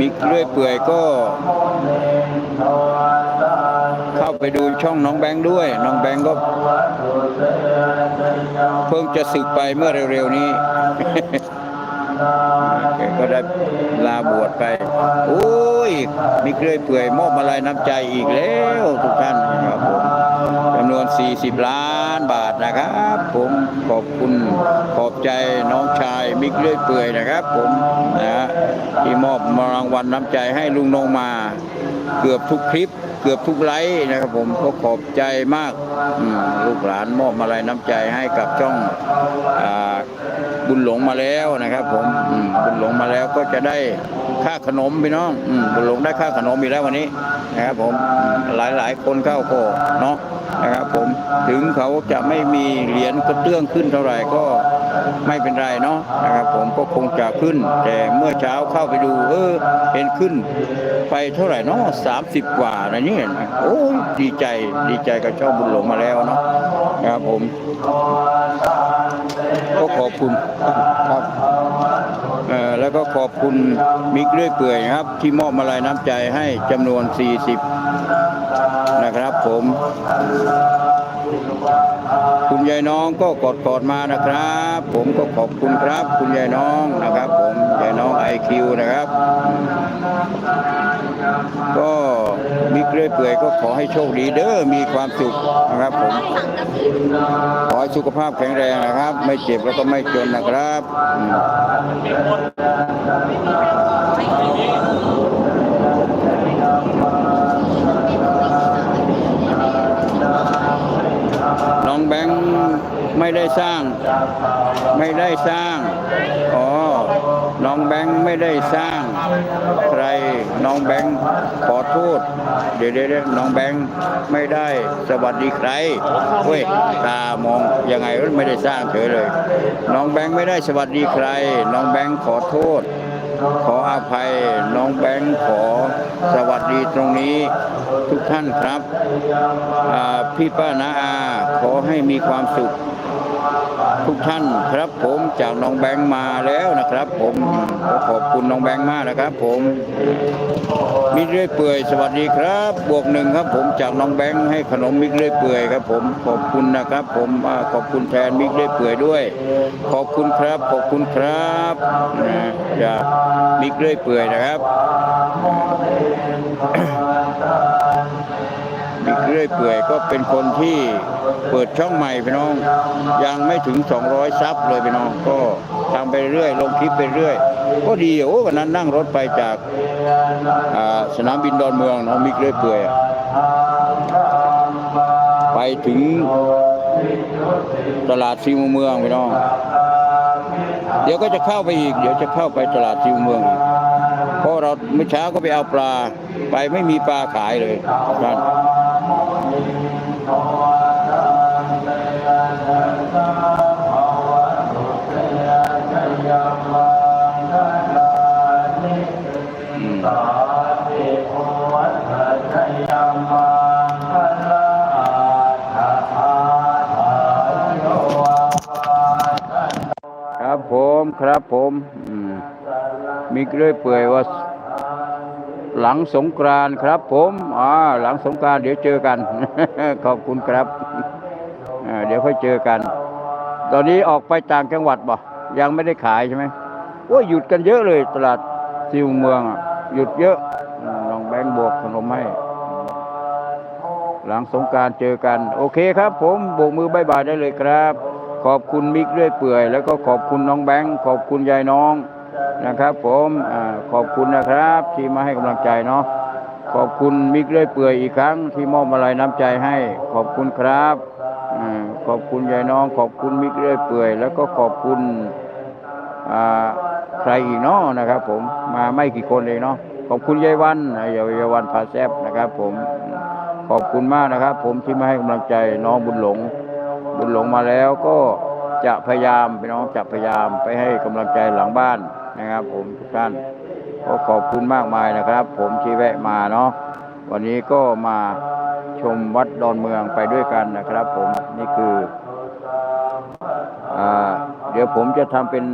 มิกเรื่อยเปื่อยก็ เข้าไปดูช่องน้องแบงค์ด้วย น้องแบงค์ก็ เพิ่งจะสึกไปเมื่อเร็วๆนี้ก็ได้ลาบวชไปโอ้ยมิกเรื่อยเปื่อยมอบมาลายน้ำใจอีกแล้วทุกท่านครับผม จำนวน 40 ล้านบาทนะครับ ผมขอบคุณขอบใจน้องชายมิกเรื่อยเปื่อยนะครับ ผมนะฮะที่มอบรางวัลน้ำใจให้ลุงนงมา เกือบทุกคลิป เกือบทุกไลฟ์นะครับผมก็ขอบใจมากลูกหลานมอบมาลัยน้ำใจให้กับช่องอบุญหลงมาแล้วนะครับ ผมมบุญหลงมาแล้วก็จะได้ค่าขนมพี่น้องอบุญหลงได้ค่าขนมอีกแล้ววันนี้ นะครับผมหลายหลายๆ คนเข้าก็เนาะนะครับผมถึงเขาจะไม่มีเหรียญกระเตื้องขึ้นเท่าไหร่ก็ไม่เป็นไรเนาะนะครับผมก็คงจะขึ้น แต่เมื่อเช้าเข้าไปดูเออเห็นขึ้นไปเท่าไหร่เนาะสามสิบกว่านะเนี่ยโอ้ยดีใจดีใจกับช่องบุญหลงมาแล้วเนาะนะครับผม ก็ขอบคุณครับเอ่อแล้ว ก็ขอบคุณมิกเรื่อยเปื่อยครับ ที่มอบมาลายน้ำใจให้จำนวน 40 นะครับผม คุณยายน้องก็กอดกอดๆมานะครับ ผมก็ขอบคุณครับ คุณยายน้องนะครับ ผมยายน้องไอคิวนะครับ เรื่อยเปื่อยก็ขอให้โชคดีเด้อมีความสุขนะครับผมขอให้สุขภาพแข็งแรงนะครับ ไม่เจ็บแล้วก็ไม่จนนะครับอืมน้องแบงค์ไม่ได้สร้าง ไม่ได้สร้าง อ๋อ น้องแบงค์ไม่ได้สร้างใคร น้องแบงค์ขอโทษ เดี๋ยวเดี๋ยวเดี๋ยวน้องแบงค์ไม่ได้สวัสดีใครเว้ยตามองยังไงก็ไม่ได้สร้างเฉยเลย น้องแบงค์ไม่ได้สวัสดีใคร น้องแบงค์ขอโทษ ขออภัย น้องแบงค์ขอสวัสดีตรงนี้ทุกท่านครับ พี่ป้านาอาขอให้มีความสุข ทุกท่านครับ ผมจากน้องแบงค์มาแล้วนะครับ ผมขอบคุณน้องแบงค์มากนะครับ ผมมิตรเรื่อยเปื่อยสวัสดีครับ บวกหนึ่งครับ ผมจากน้องแบงค์ให้ขนมมิตรเรื่อยเปื่อยครับ ผมขอบคุณนะครับ ผมขอบคุณแทนมิตรเรื่อยเปื่อยด้วย ขอบคุณครับ ขอบคุณครับนะจากมิตรเรื่อยเปื่อยนะครับมิกเรื่อยเปื่อยก็เป็นคนที่ เปิดช่องใหม่พี่น้อง ยังไม่ถึง 200 ซับเลยพี่น้อง ก็ทำไปเรื่อยลงคลิปไปเรื่อย ก็ดีโอ้วันนั้นนั่งรถไปจากสนามบินดอนเมืองเนาะมิกเรื่อยเปื่อยไปถึงตลาดซีมเมืองพี่น้อง เดี๋ยวก็จะเข้าไปอีก เดี๋ยวจะเข้าไปตลาดซีมเมืองอีกเพราะเราเมื่อเช้าก็ไปเอาปลา ไปไม่มีปลาขายเลยท่าน ครับผมมีเรื่อยเปื่อยว่า หลังสงกรานครับผมอ่าหลังสงกรานเดี๋ยวเจอกัน ขอบคุณครับเดี๋ยวค่อยเจอกัน ตอนนี้ออกไปต่างจังหวัดบ่ยังไม่ได้ขายใช่ไหมโอ้ยหยุดกันเยอะเลยตลาดซิวเมืองหยุดเยอะอืมน้องแบงค์บวกขนมให้หลังสงการเจอกัน โอเคครับผมโบกมือบายบายได้เลยครับ ขอบคุณมิกเรื่อยเปื่อย แล้วก็ขอบคุณน้องแบงค์ขอบคุณยายน้องนะครับ ผมอขอบคุณนะครับ ที่มาให้กำลังใจเนาะขอบคุณมิกเรื่อยเปื่อยอีกครั้ง ที่มอบมาลัยน้ำใจให้ ขอบคุณครับอขอบคุณยายน้อง ขอบคุณมิกเรื่อยเปื่อย แล้วก็ขอบคุณอใครอีกเนาะนะครับ ผมมาไม่กี่คนเองเนาะขอบคุณยายวันยายวันพาแซบนะครับ ผมขอบคุณมากนะครับ ผมที่มาให้กำลังใจน้องบุญหลง บุญหลงมาแล้วก็จะพยายามพี่น้องจะพยายามไปให้กำลังใจหลังบ้านนะครับ ผมทุกท่านก็ขอบคุณมากมายนะครับ ผมที่แวะมาเนาะวันนี้ก็มาชมวัดดอนเมืองไปด้วยกันนะครับ ผมนี่คืออ่าเดี๋ยวผมจะทำเป็น